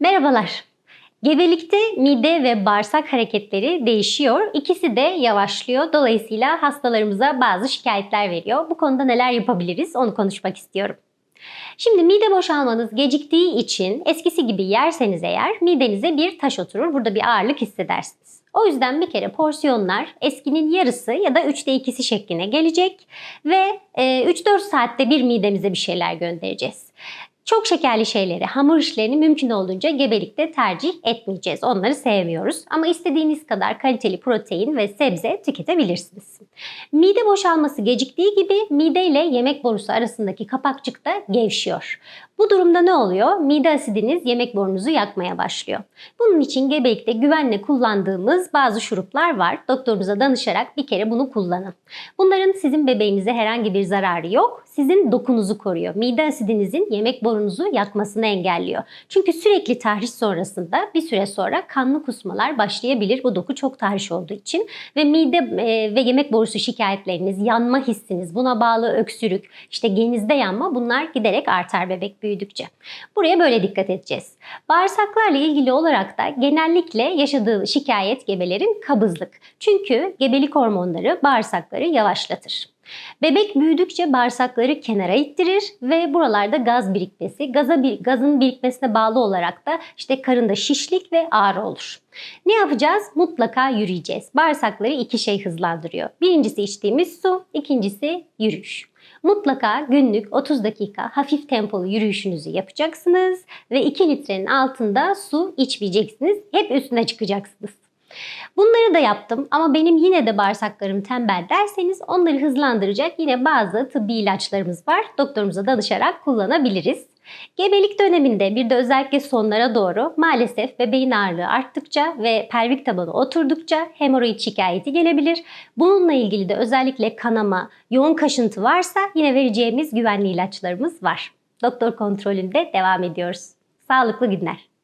Merhabalar. Gebelikte mide ve bağırsak hareketleri değişiyor. İkisi de yavaşlıyor. Dolayısıyla hastalarımıza bazı şikayetler veriyor. Bu konuda neler yapabiliriz onu konuşmak istiyorum. Şimdi mide boşalmanız geciktiği için eskisi gibi yerseniz eğer midenize bir taş oturur. Burada bir ağırlık hissedersiniz. O yüzden bir kere porsiyonlar eskinin yarısı ya da üçte ikisi şekline gelecek ve e, 3-4 saatte bir midemize bir şeyler göndereceğiz. Çok şekerli şeyleri, hamur işlerini mümkün olduğunca gebelikte tercih etmeyeceğiz. Onları sevmiyoruz. Ama istediğiniz kadar kaliteli protein ve sebze tüketebilirsiniz. Mide boşalması geciktiği gibi mide ile yemek borusu arasındaki kapakçık da gevşiyor. Bu durumda ne oluyor? Mide asidiniz yemek borunuzu yakmaya başlıyor. Bunun için gebelikte güvenle kullandığımız bazı şuruplar var. Doktorunuza danışarak bir kere bunu kullanın. Bunların sizin bebeğinize herhangi bir zararı yok. Sizin dokunuzu koruyor. Mide asidinizin yemek borunuzu yakmasını engelliyor. Çünkü sürekli tahriş sonrasında bir süre sonra kanlı kusmalar başlayabilir. Bu doku çok tahriş olduğu için ve mide e, ve yemek borusu şikayetleriniz, yanma hissiniz, buna bağlı öksürük, işte genizde yanma bunlar giderek artar bebek büyüdükçe. Buraya böyle dikkat edeceğiz. Bağırsaklarla ilgili olarak da genellikle yaşadığı şikayet gebelerin kabızlık. Çünkü gebelik hormonları bağırsakları yavaşlatır. Bebek büyüdükçe bağırsakları kenara ittirir ve buralarda gaz birikmesi, gaza bir, gazın birikmesine bağlı olarak da işte karında şişlik ve ağrı olur. Ne yapacağız? Mutlaka yürüyeceğiz. Bağırsakları iki şey hızlandırıyor. Birincisi içtiğimiz su, ikincisi yürüyüş. Mutlaka günlük 30 dakika hafif tempolu yürüyüşünüzü yapacaksınız ve 2 litrenin altında su içmeyeceksiniz. Hep üstüne çıkacaksınız. Bunları da yaptım ama benim yine de bağırsaklarım tembel derseniz onları hızlandıracak yine bazı tıbbi ilaçlarımız var. Doktorumuza danışarak kullanabiliriz. Gebelik döneminde bir de özellikle sonlara doğru maalesef bebeğin ağırlığı arttıkça ve pelvik tabanı oturdukça hemoroid şikayeti gelebilir. Bununla ilgili de özellikle kanama, yoğun kaşıntı varsa yine vereceğimiz güvenli ilaçlarımız var. Doktor kontrolünde devam ediyoruz. Sağlıklı günler.